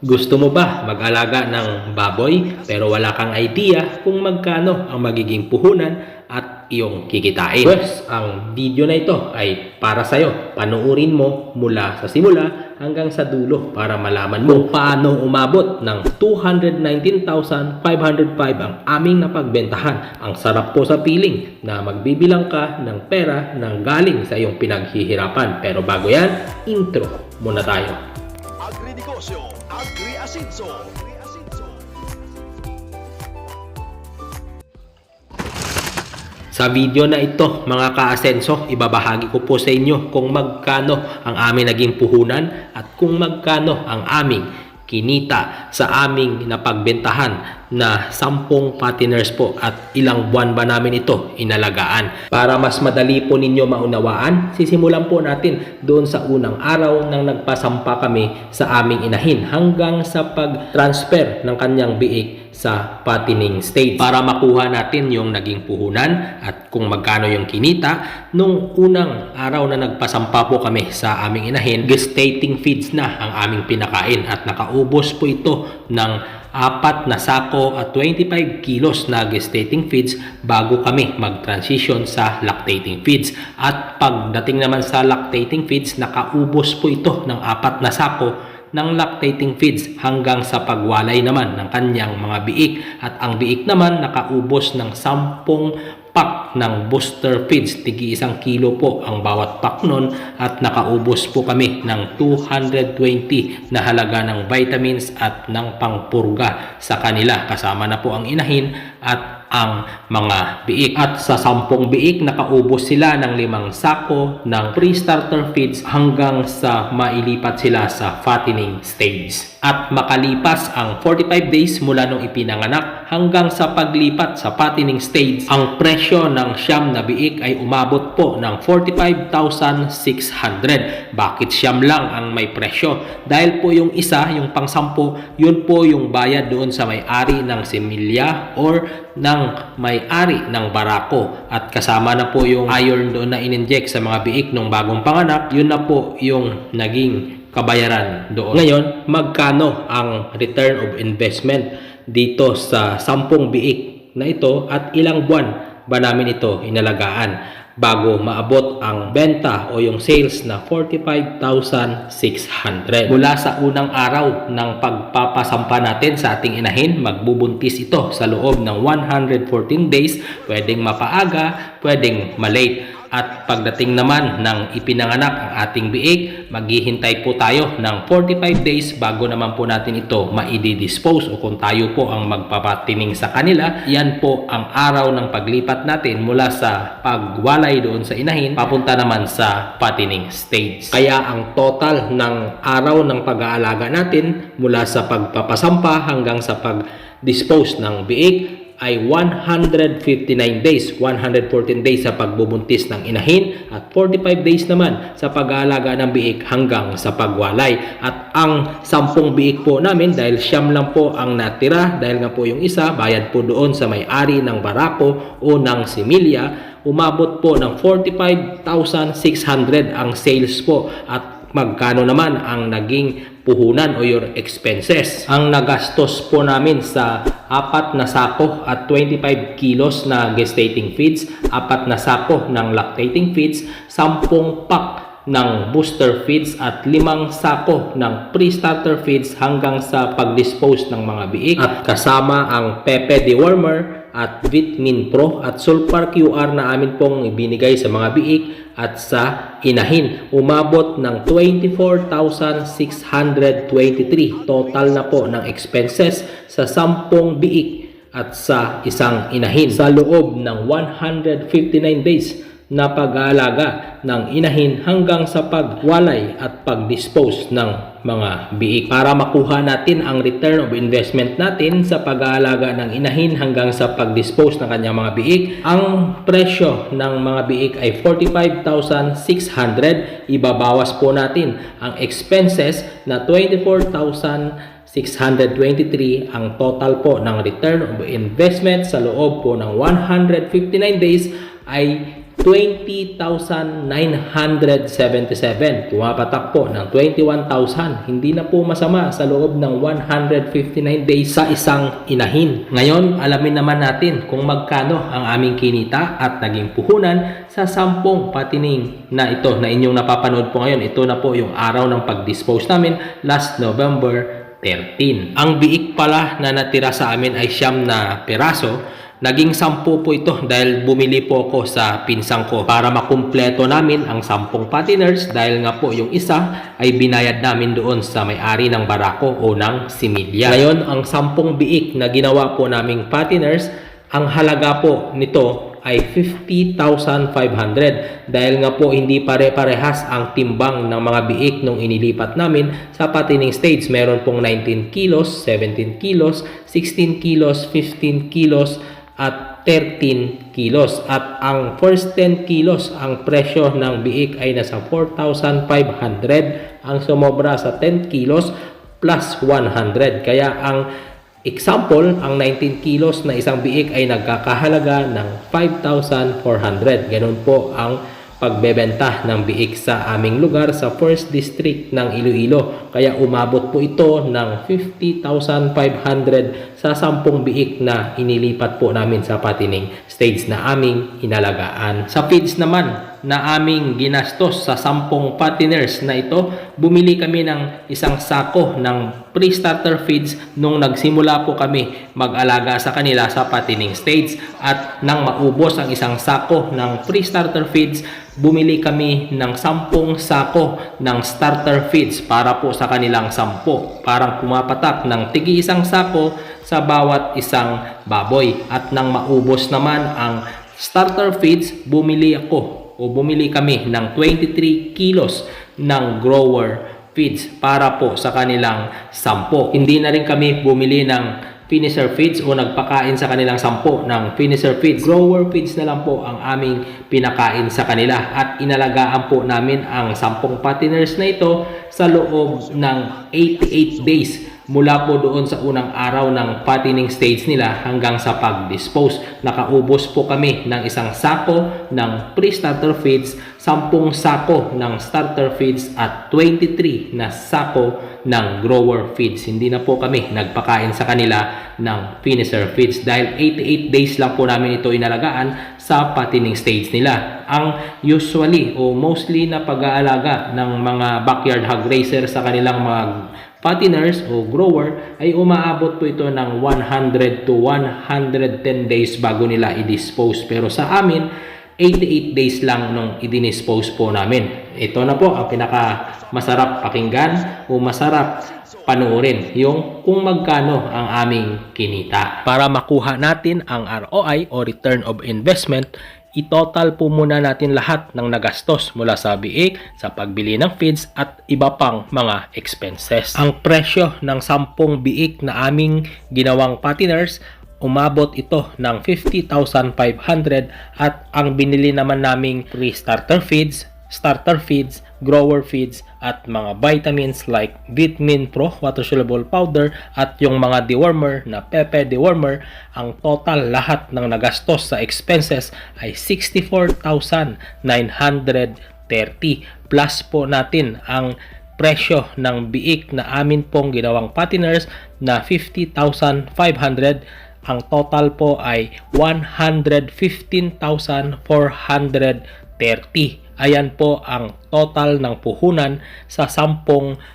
Gusto mo ba mag-alaga ng baboy pero wala kang idea kung magkano ang magiging puhunan at iyong kikitain? Pues, ang video na ito ay para sa'yo. Panuorin mo mula sa simula hanggang sa dulo para malaman mo paano umabot ng 219,505 ang aming napagbentahan. Ang sarap po sa piling na magbibilang ka ng pera ng galing sa iyong pinaghihirapan. Pero bago yan, intro muna tayo. Agrinegosyo, Agri-Asinso. Sa video na ito, mga kaasenso, ibabahagi ko po sa inyo kung magkano ang aming naging puhunan at kung magkano ang aming kinita sa aming napagbentahan na 10 patiners po at ilang buwan ba namin ito inalagaan. Para mas madali po ninyo maunawaan, sisimulan po natin doon sa unang araw nang nagpasampa kami sa aming inahin hanggang sa pag-transfer ng kanyang biik sa patining stage para makuha natin yung naging puhunan at kung magkano yung kinita nung unang araw na nagpasampa po kami sa aming inahin gestating feeds na ang aming pinakain at nakaubos po ito ng apat na sako at 25 kilos na gestating feeds bago kami mag-transition sa lactating feeds. At pagdating naman sa lactating feeds, nakaubos po ito ng apat na sako ng lactating feeds hanggang sa pagwalay naman ng kanyang mga biik. At ang biik naman nakaubos ng 10 pack ng booster feeds. Tigi isang kilo po ang bawat pack nun at nakaubos po kami ng 220 na halaga ng vitamins at ng pangpurga sa kanila. Kasama na po ang inahin at ang mga biik. At sa sampung biik, nakaubos sila ng limang sako ng pre-starter feeds hanggang sa mailipat sila sa fattening stage. At makalipas ang 45 days mula nung ipinanganak hanggang sa paglipat sa fattening stage, ang presyo ng siyam na biik ay umabot po ng 45,600. Bakit siyam lang ang may presyo? Dahil po yung isa, yung pang sampo, yun po yung bayad doon sa may-ari ng similya or ng may-ari ng barako. At kasama na po yung iron doon na in-inject sa mga biik nung bagong panganak, yun na po yung naging kabayaran doon. Ngayon, magkano ang return of investment dito sa 10 biik na ito at ilang buwan ba namin ito inalagaan bago maabot ang benta o yung sales na 45,600. Mula sa unang araw ng pagpapasampa natin sa ating inahin, magbubuntis ito sa loob ng 114 days, pwedeng mapaaga, pwedeng malate. At pagdating naman ng ipinanganak ang ating biik, maghihintay po tayo ng 45 days bago naman po natin ito maidi-dispose o kung tayo po ang magpapatining sa kanila, yan po ang araw ng paglipat natin mula sa pagwalay doon sa inahin papunta naman sa patining stage. Kaya ang total ng araw ng pag-aalaga natin mula sa pagpapasampa hanggang sa pag-dispose ng biik ay 159 days, 114 days sa pagbubuntis ng inahin at 45 days naman sa pag-aalaga ng biik hanggang sa pagwalay. At ang 10 biik po namin dahil siyam lang po ang natira dahil nga po yung isa bayad po doon sa may-ari ng barako o ng similya umabot po ng 45,600 ang sales po at magkano naman ang naging puhunan o your expenses. Ang nagastos po namin sa apat na sako at 25 kilos na gestating feeds, apat na sako ng lactating feeds, 10 pack ng booster feeds at limang sako ng pre-starter feeds hanggang sa pag-dispose ng mga biik. At kasama ang Pepe dewormer at Vitamin Pro at Sulfur QR na amin pong ibinigay sa mga biik at sa inahin. Umabot ng 24,623 total na po ng expenses sa 10 biik at sa isang inahin. Sa loob ng 159 days na pag-aalaga ng inahin hanggang sa pagwalay at pag-dispose ng mga biik. Para makuha natin ang return of investment natin sa pag-aalaga ng inahin hanggang sa pag-dispose ng kanyang mga biik, ang presyo ng mga biik ay 45,600. Ibabawas po natin ang expenses na 24,000 623 ang total po ng return of investment sa loob po ng 159 days ay 20,977. Pumapatak po ng 21,000. Hindi na po masama sa loob ng 159 days sa isang inahin. Ngayon, alamin naman natin kung magkano ang aming kinita at naging puhunan sa sampung patining na ito na inyong napapanood po ngayon. Ito na po yung araw ng pag-dispose namin last November 13. Ang biik pala na natira sa amin ay siyam na peraso. Naging sampu po ito dahil bumili po ako sa pinsang ko para makumpleto namin ang sampung patiners dahil nga po yung isa ay binayad namin doon sa may-ari ng barako o ng similya. Ngayon, ang sampung biik na ginawa po naming patiners, ang halaga po nito ay 50,500 dahil nga po hindi pare-parehas ang timbang ng mga biik nung inilipat namin sa patining stage. Meron pong 19 kilos, 17 kilos, 16 kilos, 15 kilos, at 13 kilos. At ang first 10 kilos, ang presyo ng biik ay nasa 4,500. Ang sumobra sa 10 kilos plus 100. Kaya ang example, ang 19 kilos na isang biik ay nagkakahalaga ng 5,400. Ganun po ang pagbebenta ng biik sa aming lugar sa first district ng Iloilo. Kaya umabot po ito ng 50,500 sa 10 biik na inilipat po namin sa patining stage na aming inalagaan. Sa feeds naman na aming ginastos sa 10 patiners na ito, bumili kami ng isang sako ng pre-starter feeds nung nagsimula po kami mag-alaga sa kanila sa patining stage at nang maubos ang isang sako ng pre-starter feeds bumili kami ng 10 sako ng starter feeds para po sa kanilang 10 parang pumapatak ng tigi isang sako sa bawat isang baboy at nang maubos naman ang starter feeds bumili ako o bumili kami ng 23 kilos ng grower feeds para po sa kanilang 10. Hindi na rin kami bumili ng finisher feeds o nagpakain sa kanilang 10 ng finisher feeds. Grower feeds na lang po ang aming pinakain sa kanila at inalagaan po namin ang 10 patiners na ito sa loob ng 88 days mula po doon sa unang araw ng patining stage nila hanggang sa pag-dispose. Nakaubos po kami ng isang sako ng pre-starter feeds, 10 sako ng starter feeds at 23 na sako ng grower feeds. Hindi na po kami nagpakain sa kanila ng finisher feeds dahil 88 days lang po namin ito inalagaan sa patining stage nila. Ang usually o mostly na pag-aalaga ng mga backyard hog racer sa kanilang mga patiners o grower ay umaabot po ito ng 100 to 110 days bago nila i-dispose. Pero sa amin, 88 days lang nung i-dispose po namin. Ito na po ang pinaka masarap pakinggan o masarap panoorin yung kung magkano ang aming kinita. Para makuha natin ang ROI o return of investment, i-total po muna natin lahat ng nagastos mula sa biik, sa pagbili ng feeds at iba pang mga expenses. Ang presyo ng 10 biik na aming ginawang patiners umabot ito ng 50,500 at ang binili naman naming pre-starter feeds, starter feeds, grower feeds at mga vitamins like Vitamin Pro water soluble powder at yung mga dewormer na Pepe dewormer ang total lahat ng nagastos sa expenses ay 64,930 plus po natin ang presyo ng biik na amin pong ginawang patiners na 50,500 ang total po ay 115,430. Ayan po ang total ng puhunan sa 10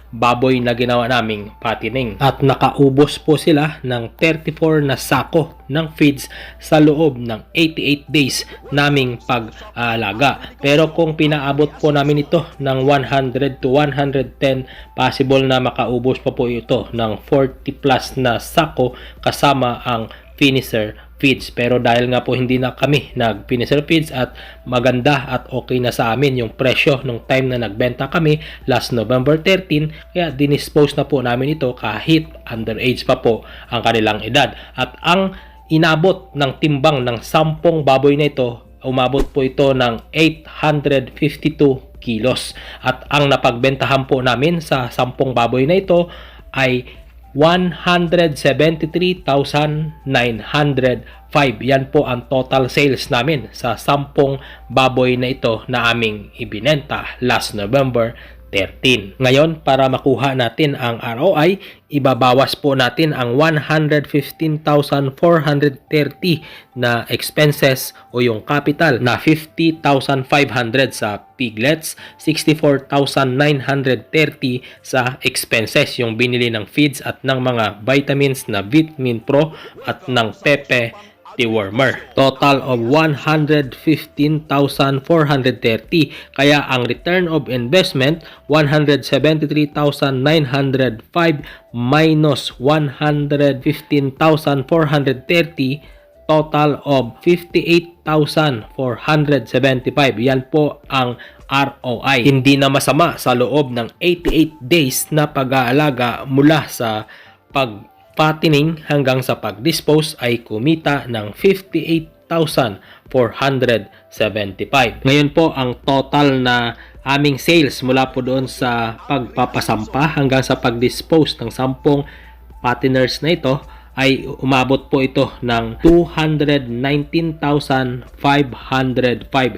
baboy na ginawa naming patining. At nakaubos po sila ng 34 na sako ng feeds sa loob ng 88 days naming pag-aalaga. Pero kung pinaabot po namin ito ng 100 to 110, possible na makaubos pa po ito ng 40 plus na sako kasama ang finisher feeds. Pero dahil nga po hindi na kami nag finisher feeds at maganda at okay na sa amin yung presyo nung time na nagbenta kami last November 13, kaya dinispose na po namin ito kahit underage pa po ang kanilang edad. At ang inabot ng timbang ng 10 baboy na ito, umabot po ito ng 852 kilos. At ang napagbentahan po namin sa 10 baboy na ito ay 173,905. Yan po ang total sales namin sa 10 baboy na ito na aming ibinenta last November 13. Ngayon, para makuha natin ang ROI, ibabawas po natin ang 115,430 na expenses o yung capital na 50,500 sa piglets, 64,930 sa expenses yung binili ng feeds at ng mga vitamins na Vitamin Pro at ng Pepe dewormer. Total of 115,430. Kaya ang return of investment 173,905 minus 115,430 total of 58,475. Yan po ang ROI. Hindi na masama sa loob ng 88 days na pag-aalaga mula sa pag fattening hanggang sa pag-dispose ay kumita ng 58,475. Ngayon po ang total na aming sales mula po doon sa pagpapasampa hanggang sa pag-dispose ng 10 fatteners na ito ay umabot po ito ng 219,505.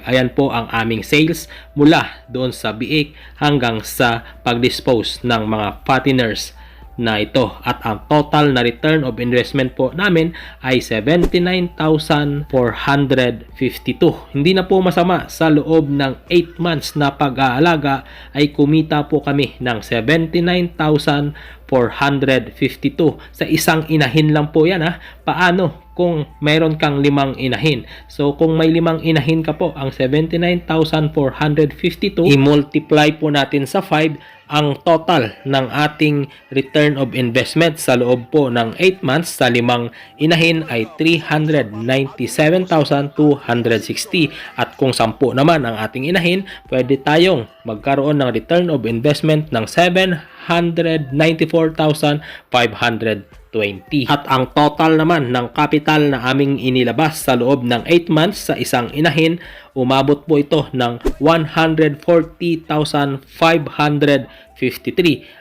Ayan po ang aming sales mula doon sa biik hanggang sa pag-dispose ng mga fatteners na ito at ang total na return of investment po namin ay 79,452. Hindi na po masama sa loob ng 8 months na pag-aalaga ay kumita po kami ng 79,452 sa isang inahin lang po yan ha. Paano kung mayroon kang limang inahin. So kung may limang inahin ka po, ang 79,452 i-multiply po natin sa 5 ang total ng ating return of investment sa loob po ng 8 months sa limang inahin ay 397,260 at kung 10 naman ang ating inahin, pwede tayong magkaroon ng return of investment ng 794,520 at ang total naman ng capital na aming inilabas sa loob ng 8 months sa isang inahin, umabot po ito ng 140,553.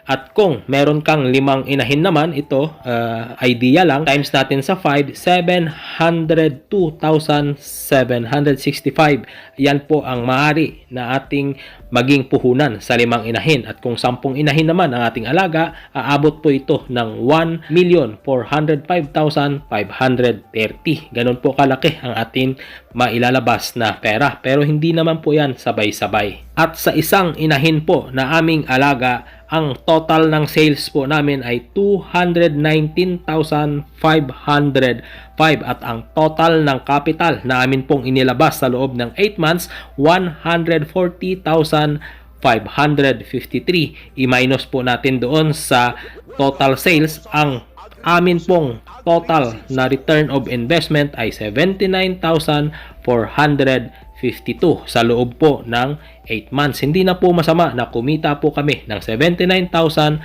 At kung meron kang limang inahin naman, ito uh, idea lang, times natin sa 5, 702,765. Yan po ang maaari na ating maging puhunan sa limang inahin. At kung sampung inahin naman ang ating alaga, aabot po ito ng 1,405,530. Ganon po kalaki ang ating mailalabas na pera. Pero hindi naman po yan sabay-sabay. At sa isang inahin po na aming alaga, ang total ng sales po namin ay 219,505 at ang total ng capital na amin pong inilabas sa loob ng 8 months 140,553 i-minus po natin doon sa total sales ang amin pong total na return of investment ay 79,452 sa loob po ng 8 months. Hindi na po masama na kumita po kami ng 79,452.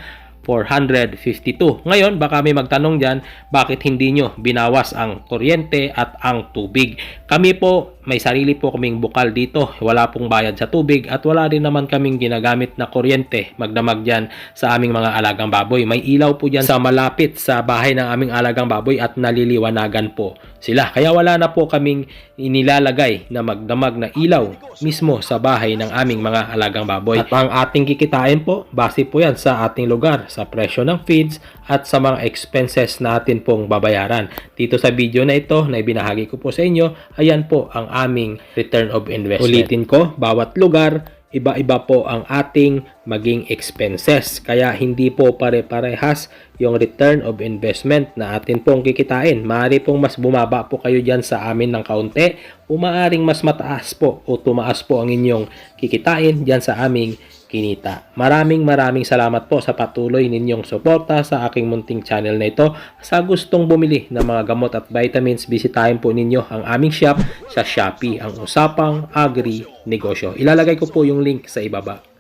Ngayon, baka may magtanong dyan, bakit hindi nyo binawas ang kuryente at ang tubig? Kami po, may sarili po kaming bukal dito. Wala pong bayad sa tubig at wala rin naman kaming ginagamit na kuryente magdamag dyan sa aming mga alagang baboy. May ilaw po dyan sa malapit sa bahay ng aming alagang baboy at naliliwanagan po sila. Kaya wala na po kaming inilalagay na magdamag na ilaw mismo sa bahay ng aming mga alagang baboy. At ang ating kikitain po, base po yan sa ating lugar, sa presyo ng feeds at sa mga expenses natin pong babayaran. Dito sa video na ito na ibinahagi ko po sa inyo, ayan po ang aming return of investment. Ulitin ko, bawat lugar, iba-iba po ang ating maging expenses. Kaya hindi po pare-parehas yung return of investment na atin pong kikitain. Maaari pong mas bumaba po kayo dyan sa amin ng kaunti o maaaring mas mataas po o tumaas po ang inyong kikitain dyan sa aming kinita. Maraming maraming salamat po sa patuloy ninyong suporta sa aking munting channel na ito. Sa gustong bumili ng mga gamot at vitamins, bisitahin po ninyo ang aming shop sa Shopee, ang Usapang Agri Negosyo. Ilalagay ko po yung link sa ibaba.